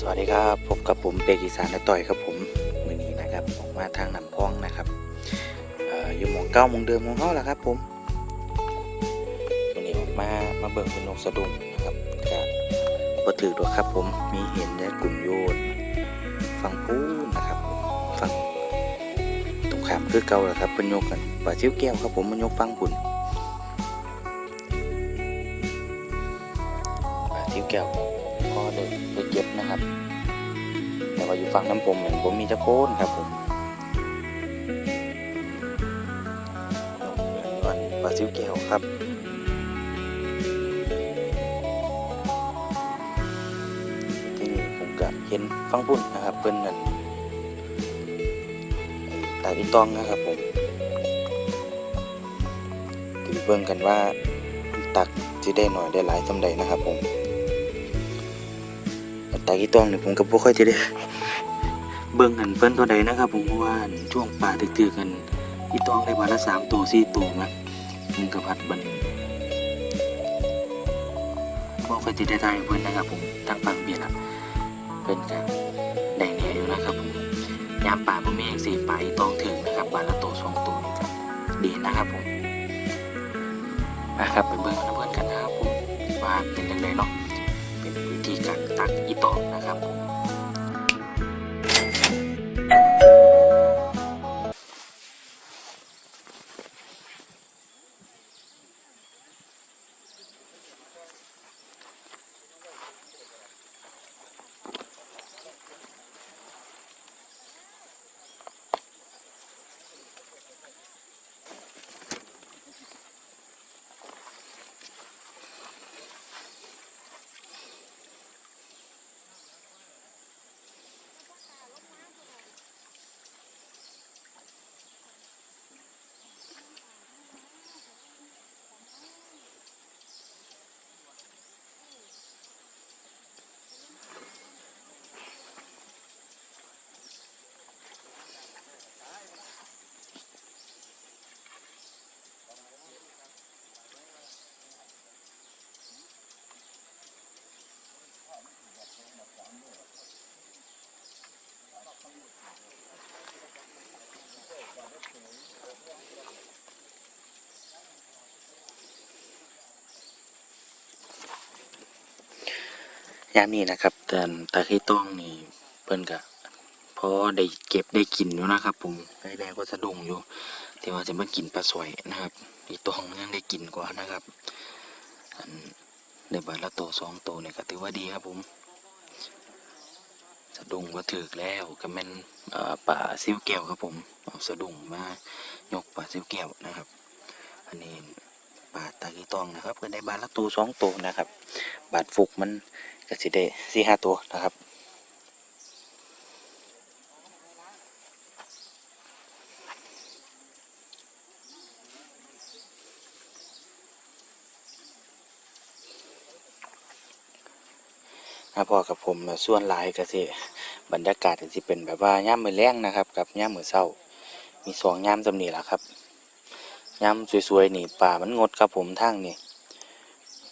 สวัสดีครับพบกับผมเปกอีสานและต่อยครับผมมือนี้นะครับออกมาทางนำพ้องนะครับอ่อยู่หมองเก้าหมองเดิมของเขาแหละครับผมมือนี้ออกมามาเบิ่งเป็นนกสะดุ้งนะครับก็บ่ถือตัวครับผมมีเห็นและกลุ่มโยนฟังปูนนะครับฟังตรงขามคือเก่าแหละครับเป็นยกกันปลาชิ้วแก้วครับผมมันยกฟังปุ่น แต่ว่าอยู่ฝั่งน้ำผมเหมือนผมมีจะโคนครับผมวันปลาซิวแก้วครับที่นี่ผมก็เห็นฟังปุ่นนะครับเป็นนั่นตาอีตองนะครับผมถือเบิ่งกันว่าตักจะได้หน่อยได้หลายสำใดนะครับผมตากีตองเนี่ยผมก็บ่ค่อยจะได้ เบิ่งหันเพิ่นตัวใดนะครับผมเพราะว่าช่วงป่าตึกๆกันอีตองได้วันละสามตัวสี่ตัวนะผมก็พัดบันบ่ค่อยจะได้ทายเพิ่นนะครับผมทางฝั่งเบียร์ละเพิ่นก็ได้แหน่อยู่นะครับผมยามป่าบ่มีจังซี่ป่าอีตองถึงนะครับวันละตัวสองตัวดีนะครับผมมาครับไปเบิ่งกับเพิ่นกันนะครับผมว่าเป็นจังไดเนาะเป็นวิธีการตักอีตอกนะครับผม ยามนี้นะครับ แต่ตาขี้ต้องนี่เพิ่นก็พอได้เก็บได้กินอยู่นะครับผมได้แดงก็สะดุ้งอยู่ที่ว่าจะมากินปลาสวยนะครับอีต้องยังได้กินกว่านะครับอันได้บาทละโตวสองโตวเนี่ยก็ถือว่าดีครับผมสะดุ้งว่าถึกแล้วก็แม่นป่าซิวแก้วครับผมเอาสะดุ้งมายกป่าซิวแก้วนะครับ อันนี้ป่าตากีตองนะครับ ก็ได้บาทละตัวสองตัวนะครับ บาทฟุกมัน ก็สิได้สี่ห้าตัวนะครับนะพอกับผมส่วนลายก็สิบรรยากาศก็สิเป็นแบบว่าย่ามมือแรงนะครับ กับย่ามมือเศร้า มีสองย่ามจำนี่แหละครับย่ามสวยๆนี่ป่ามันงดครับผมทางนี่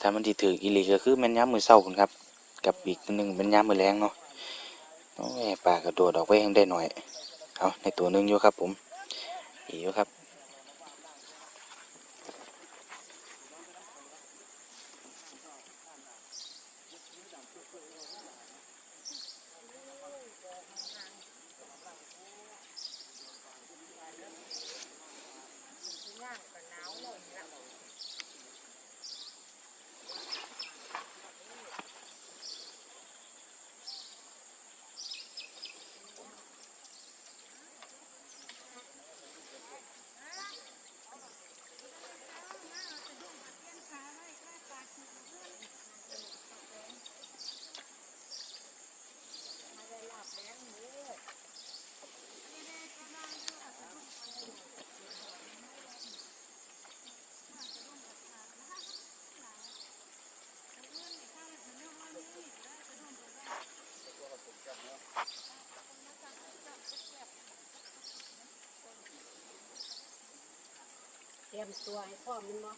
ถ้ามันที่ถืออีลีก็คือแม่นย่ามมือเศร้าคุณครับ กับอีกตัวหนึ่งเป็นย่ามมือแรงเนาะโอ้ยปากระโดดออกไปยังได้หน่อย เอาในตัวหนึงอยู่ครับผมอีกอยู่ครับ ตรียมตัวให้พร้อมแมันบ่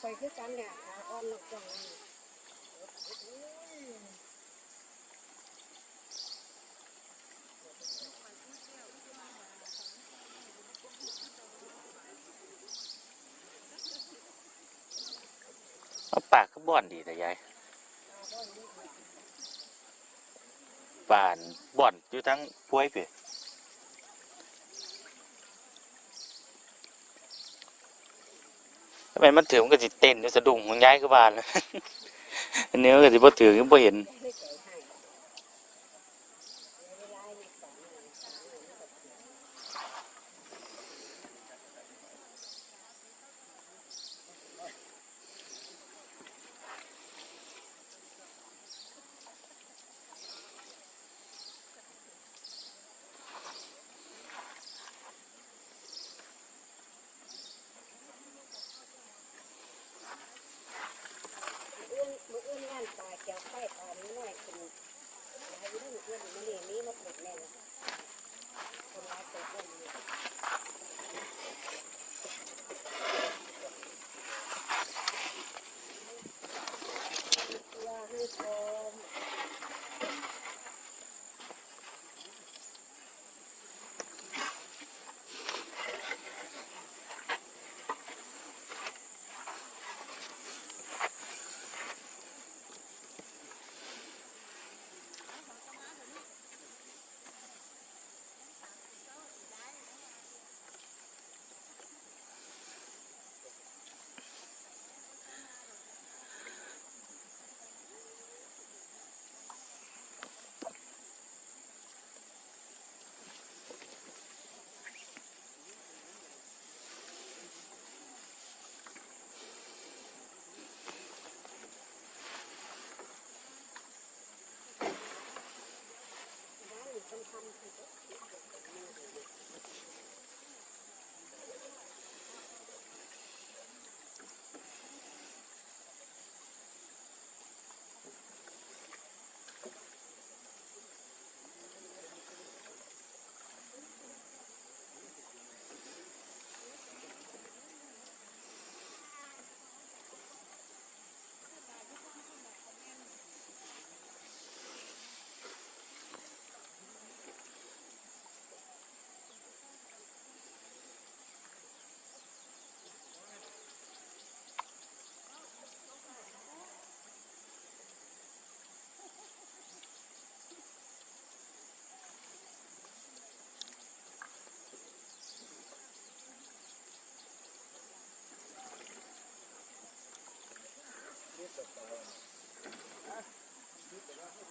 ไปคือกันเนี่ยขาอ่อนลูกจังนี่เอาปากก็บ่อนดีแต่ยายป่านบ่อนอยู่ทั้งพวยเพ่ท ไมมันถือมันก็สิเต้นสะดุ้งของย้ายขึ้นบ้านเลยอันนี้มันก็สิบ่ถือก็บ่เห็น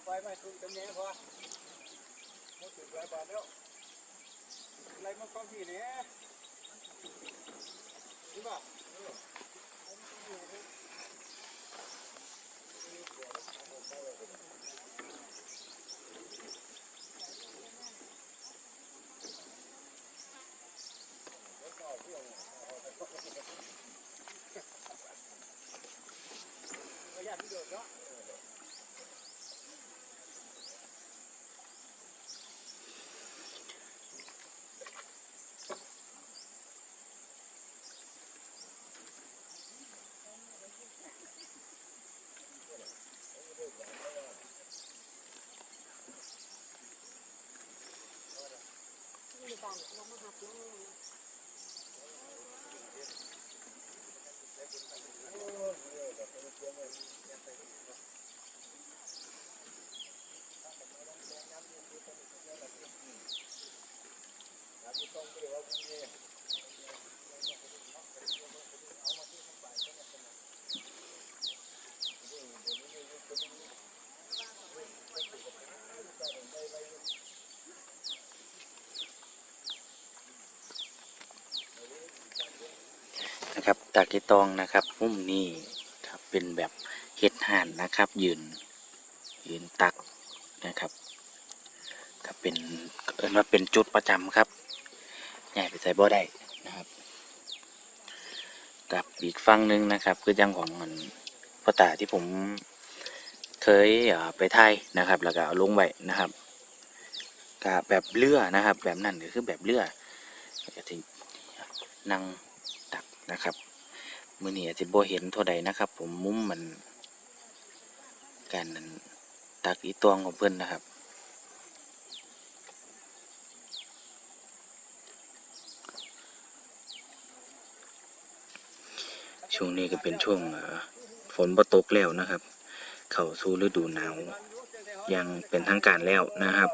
ไปไม่ถูกจำเนียงพอมาถึงหลายบาทแล้วอะไรมาความที่เนี่ยนี่ป่ะ มี นะครับตากิตองนะครับมุมนี้ครับเป็นแบบเห็ดห่านนะครับ ยืนยืนตักนะครับก็เป็นเอินว่าเป็นจุดประจำครับใหญ่ไปใส่บ่ได้นะครับกับอีกฝั่งหนึ่งนะครับ คือยังของมันพ่อตาที่ผมเคยเไปไทยนะครับ แล้วก็เอาลงไว้นะครับกับแบบเรือนะครับ แบบนั้นก็คือแบบเรือก็จะนั่งตัก นะครับมือนี้อาจจะบ่เห็นเท่าใดนะครับ ผมมุมมันการนั้นตักอีตวงของเพื่อนนะครับ ช่วงนี้ก็เป็นช่วงฝนบ่ตกแล้วนะครับ เข้าสู่ฤดูหนาวยังเป็นทางการแล้วนะครับ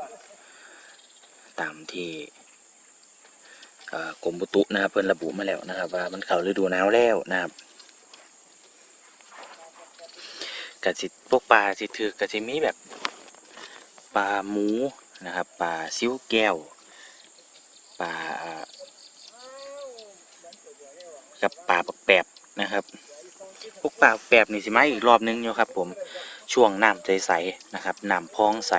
ตามที่ กรมบุตุนะครับเพิ่นระบุมาแล้วนะครับ ว่ามันเข้าฤดูหนาวแล้วนะครับกะสิพวกปลาสิถือกะสิมีแบบปลาหมูนะครับปลาซิวแก้วปลากับปลาปักแปบนะครับพวกปลาปักแปบนี่สิมาอีกรอบนึงอยู่ครับ ผมช่วงน้ำใจใสนะครับน้ำพองใส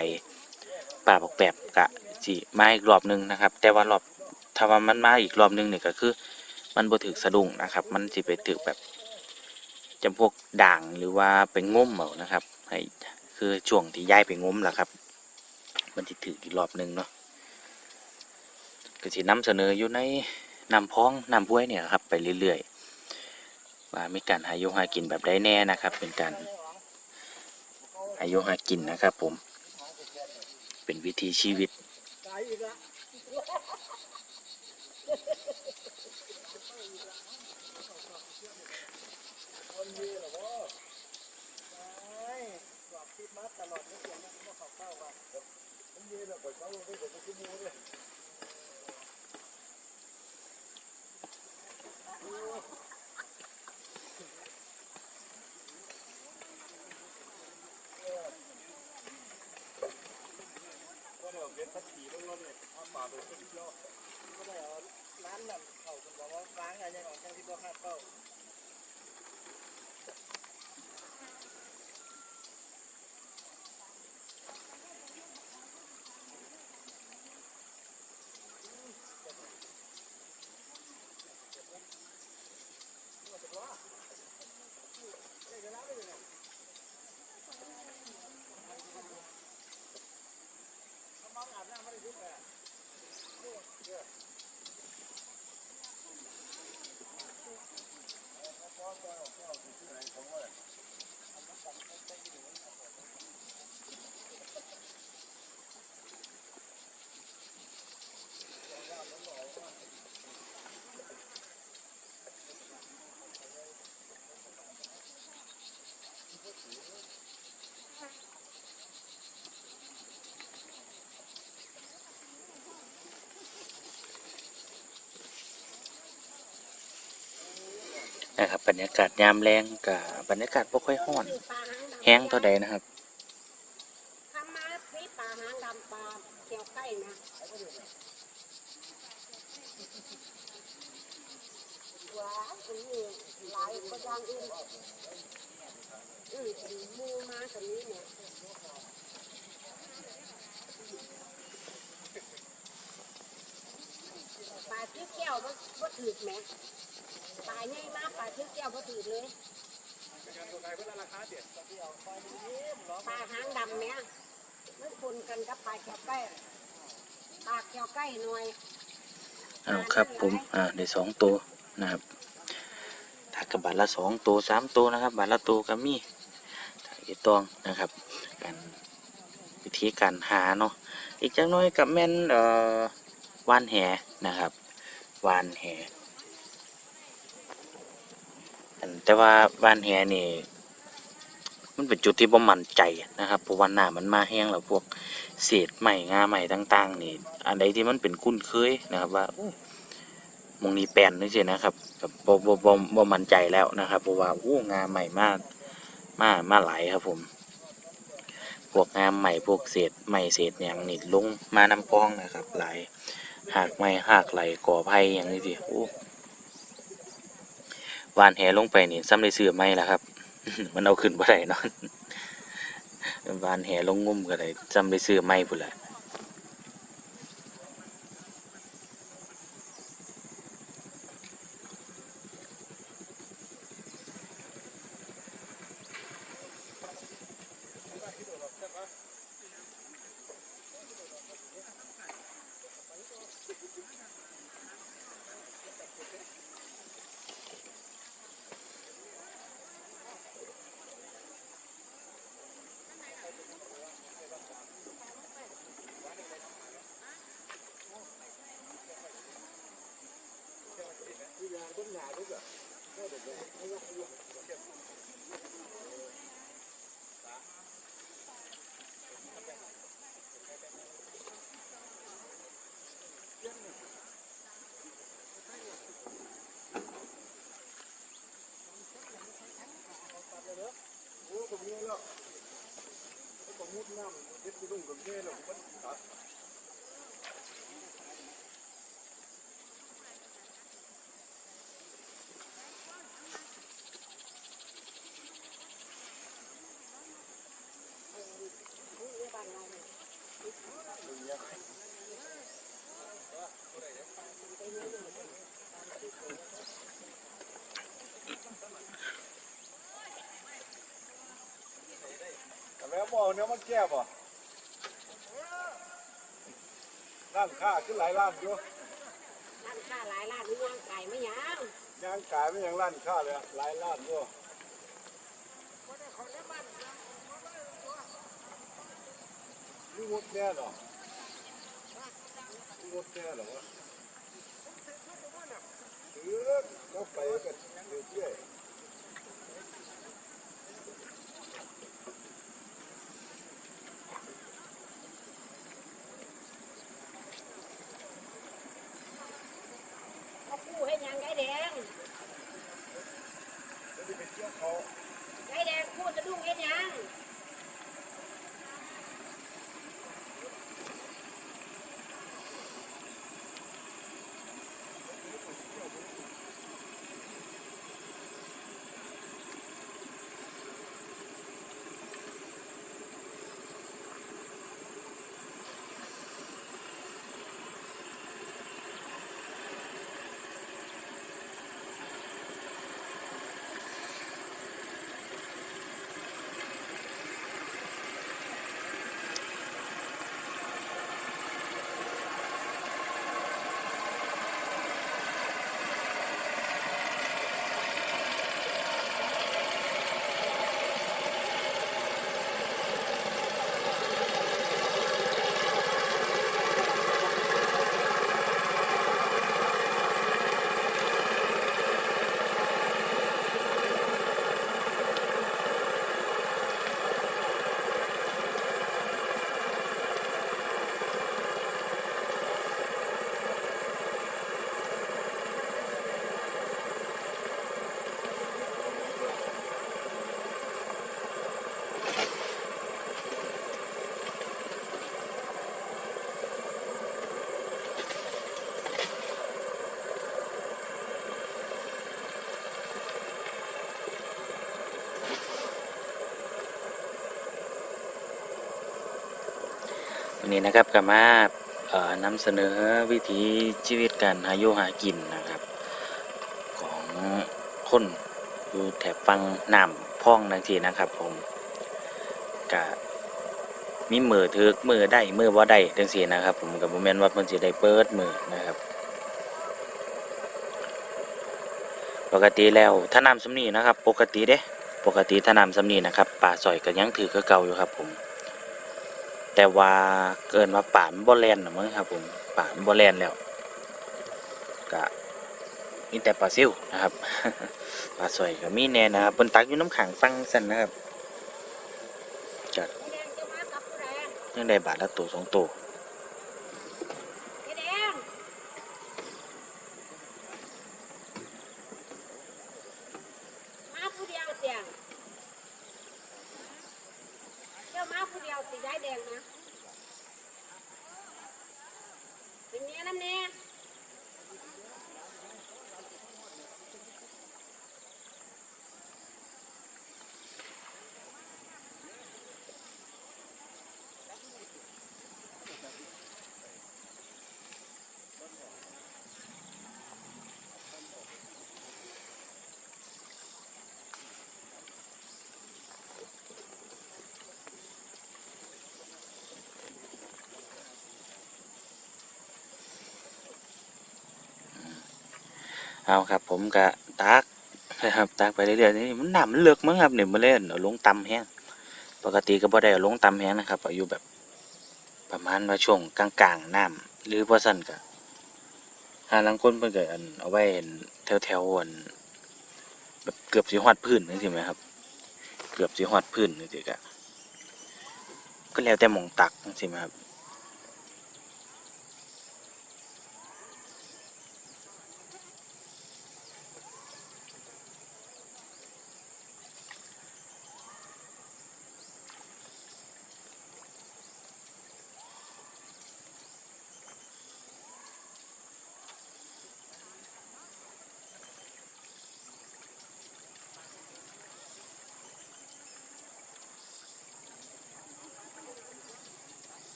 ปลาปักแปบกะสิมาอีกรอบนึงนะครับ แต่ว่ารอบ ถ้าว่ามันมาอีกรอบนึงเนี่ยก็คือ มันบ่ถึกสะดุ้งนะครับ มันสิไปถึกแบบจำพวกด่างหรือว่าไปง้มเอานะครับให้คือช่วงที่ย้ายไปง้มแหละครับ มันสิถึกอีกรอบหนึงเนาะก็สินำเสนออยู่ในนำพ้องนำบ้วยเนี่ยครับไปเรื่อยๆว่ามีการหาโยหากินแบบได้แน่นะครับ เป็นการหาโยหากินนะครับ ผม เป็นวิธีชีวิต ตายอีกละคนมี เรอวะตายนภาษีต้องรอดเลยถ้าป่าเป็นมูเดี๋ยวเบ็ดพัดขี่ลงแล้วเนี่ยเอาปาไปขึ้นเที่ยก็ได้เอา ร้านนั่นเขาคุณบอกว่าร้านอะไรอย่างของที่บ่คาดเป้า นะครับบรรยากาศยามแรงกับบรรยากาศบ่ค่อยห้อน แห้งเท่าใดนะครับ ทำมาพี่ปลาหางดำปลาเกี่ยวไก่นะว้าวมันมีหลายก็ย่างอื่นอืมเป็นหมูมาตัวนี้เนี่ยปลาที่แก้วบ่บ่ถือแหมปลาใหญ่มาก ปลาที่แก้วบ่ถือเลยปลาหางดำเนี่ยมันปนกันกับปลาแก้วไก่ปลาแก้วไก่หน่อยอ้าวครับผมอ่าได้สองตัวนะครับถ้ากับบาทละสองตัวสามตัวนะครับ บาทละตัวก็มีถ้าอีตองนะครับการวิธีการหาเนาะอีกจังน้อยกับแม่นเอ่อวานแหนะครับวานแหอัน แต่ว่าวานแหนี่ มันเป็นจุดที่บ่มั่นใจนะครับเพราะว่าน้ามันมาแห้งแล้วพวกเศษไม้งาไม้ต่าง ๆ นี่ อันใดที่มันเป็นคุ้นเคยนะครับ ว่ามองนี้แปลนนี่สินะครับบบบ่บ่บ่บ่มั่นใจแล้วนะครับเพราะว่าอู้งาใหม่มากมามาหลายครับผม พวกงามใหม่พวกเศษใหม่เศษอย่างนี่ลงมาน้ำพองนะครับ หลายหากไม้หากไหลก่อไผ่อย่างนี้สิโอ้ วานแหลงไปนี่ซ้ำได้ซื้อไม่ละครับ มันเอาขึ้นบ่ได้เนอนวานแหลงงุ่มก็ได้ซ้ำได้ซื้อไม้พุ่นแหละ ต้นหนาด้วยอะโอ้ผมเงี้ยแล้วผมมุดน้ำเด็ดไปลุ่งกับเงี้ยแล้วมันตัด นี่เรื่องบ้านเราเนี่ย แต่แล้วบอกเนี้ยมันแก้ป่ะร้านค้าขึ้นหลายร้านอยู่ร้านค้าหลายร้านนี่ย่างไก่ไม่ยังย่างขายไม่ยังร้านค้าเลยอะหลายร้านอยู่นี่งดแน่เหรอนี่งดแน่เหรอวะเออก็ไปกันเรื่อยๆ วันนี้นะครับก็มาเอ่อนำเสนอวิถีชีวิตการหาอยู่หากินนะครับ ของคนอยู่แถบฟังน้ำพ่องนังทีนะครับผมกะมีมือถือมือได้มือว่าได้จังซี่นะครับ ผมกับโมเมนต์ว่าเพิ่นสิได้เปิดมือนะครับปกติแล้วถ้าน้ำสำนีนะครับ ปกติเด้ ปกติถ้าน้ำสำนีนะครับป่าสอยก็ยังถือก็เก่าอยู่ครับผม แต่ว่าเกินมาป่านบ่แลนนะมั้งครับผมป่านบ่แลนแล้วกะมีแต่ปลาซิวนะครับปลาสวยก็มีแน่นะครับบนตักอยู่น้ำขังฟังสั่นนะครับจัดยังได้บาทละตัวสองตัว ไก่แดงมาผู้เดียวเสียงเจ้ามาผู้เดียวสิยายแดงนะเป็ นเนี้ยน้ำเนี้ เอาครับ ผมก็ตักนะครับตักไปเรื่อยๆนี่มันหน้ำมันเลือกมั้งครับเนี่ยมาเล่นเอาลงต่ำแห้งปกติก็บ่ได้เอาลงต่ำแห้งนะครับอายู่แบบประมาณว่าช่วงกลางๆน้ำหรือว่าสั้นก็หาลังคนเพิ่นก็อันเอาไว้อันแถวๆอันแบบเกือบสิฮอดพื้นจังซี่ไหมครับ เกือบสิฮอดพื้นจังซี่ก็ก็แล้วแต่หม่องตักจังซี่ไหมครับ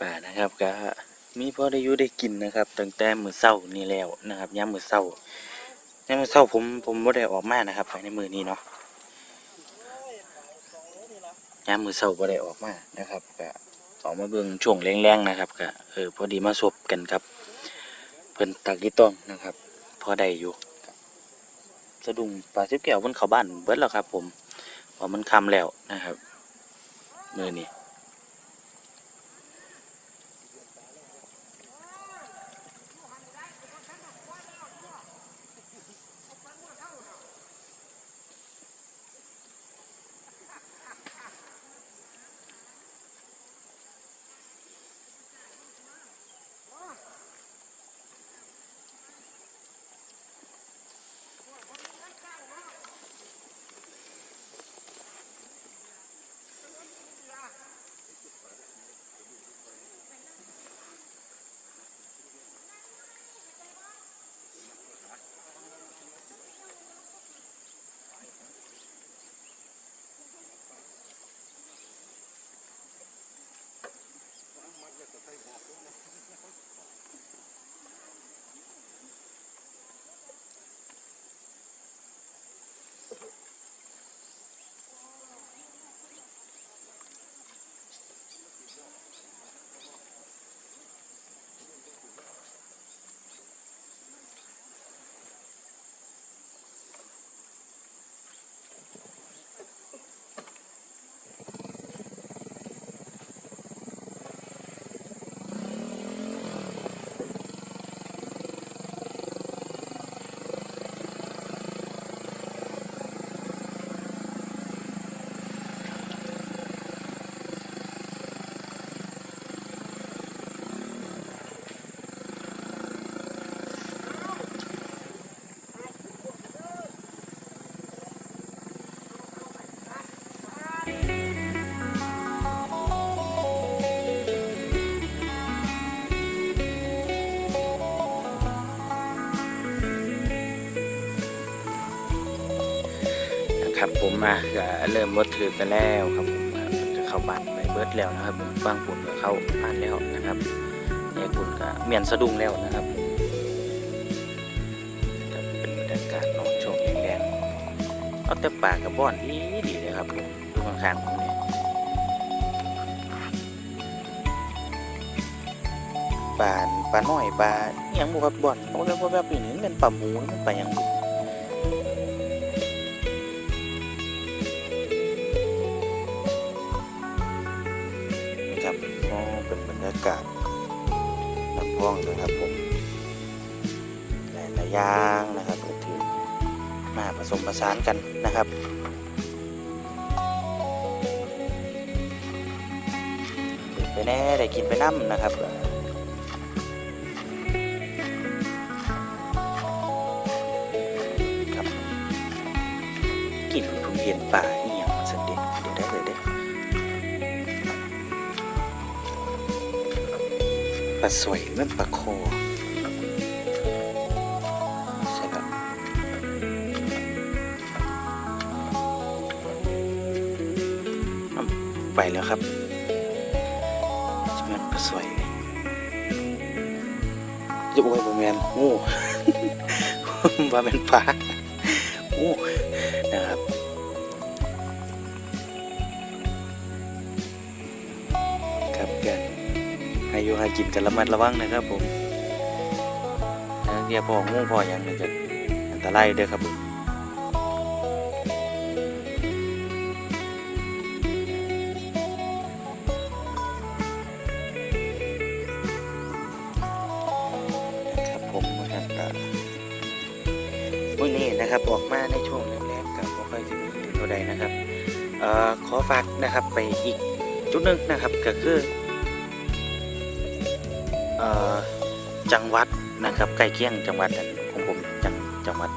ป่านะครับก็มีพอได้อยู่ได้กินนะครับตั้งแต่มือเช้านี่แล้วนะครับยามมือเช้ายามมือเช้าผมผมบ่ได้ออกมานะครับไปในมือนี้เนาะยามมือเช้าบ่ได้ออกมานะครับก็ออกมาเบิ่งช่วงแรงๆนะครับก็เออพอดีมาสบกันครับ เพิ่นตักอีต้องนะครับ พอได้อยู่สะดุ้งปลาสิบแก้วเพิ่นเข้าบ้านเบิดแล้วครับ ผมเพราะมันค่ำแล้วนะครับมือนี้ มาก็เริ่มบดถือกันแล้วครับผมจะเข้าบ้านไปเบิดแล้วนะครับผมบางคนก็เข้าบ้านแล้วนะครับเนี่ยคุณก็เมียนสะดุ้งแล้วนะครับเป็นบรรยากาศนอนช่วงแรงๆเอาแต่ป่ากับบ่อนดีดีเลยครับผมดูข้างๆผมเนี่ยปลาปลาน้อยปลาอหยังบุครับบ่อนเขาเรียกว่าแบบนี้มันเป็นปลาหมูมันเป็นปลาหยังบุ ยางนะครับก็ถือมาผสมผสานกันนะครับไปแน่ได้กินไปน้ำนะครับครับกินผมเห็นป่าอีหยังสันเด็เดี๋ยวได้เลยเด้ปลาสวยเรื่องปลาโค ไปแล้วครับจะเป็นปลาสวยจะโอ้ยบะแมนโอ้บะแมนปลาโอ้นะครับครับกันให้อยู่ให้กินกันระมัดระวังนะครับผมเรียพองูพออย่างนี้กันอันตรายเด้อครับผม นะครับ ไปอีกจุดหนึ่งนะครับก็คืออจังหวัดนะครับใกล้เคียงจังหวัดของผมจังจังหวัด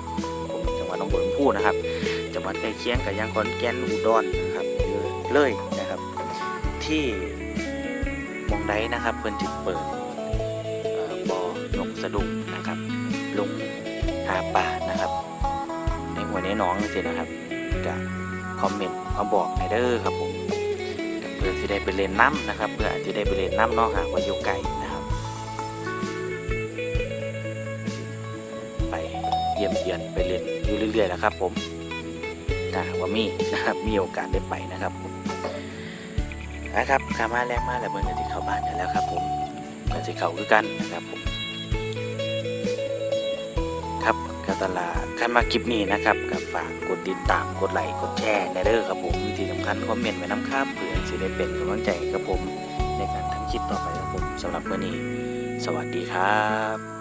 ผมจังหวัดหนองบัวลำพูนะครับ จังหวัดใกล้เคียงกับยังขอนแก่นอุดรนะครับเลยนะครับ ที่มองใดนะครับเพิ่นจะเปิดบ่อบ่อนกสะดุ้งนะครับ ลงหาป่านะครับ ในหัวในหน้องสินะครับก็ คอมเมนต์มาบอกในเด้อครับผมเพื่อที่ได้ไปเล่นน้ำนะครับเพื่อที่ได้ไปเล่นน้ำนอกหากว่าอยู่ไกลนะครับ ไปเยี่ยมเยียนไปเล่นอยู่เรื่อยๆนะครับ ผมถ้ากว่ามีนะครับมีโอกาสได้ไปนะครับผมนะครับขามาแรงมากแล้วเมื่อกี้เข้าบ้านกันแล้วครับ ผมก็จะเข้าคือกันนะครับผม ครับกตลาดคันมาคลิปนี้นะครับกับฝากกดติดตามกดไลค์กดแชร์ในเด้อครับผมที่สำคัญคอมเมนต์ไว้น้ำคราบเผื่อสิได้เป็นกำลังใจกับผม ในการทำคลิปต่อไปครับผมสำหรับมื้อนี้ สวัสดีครับ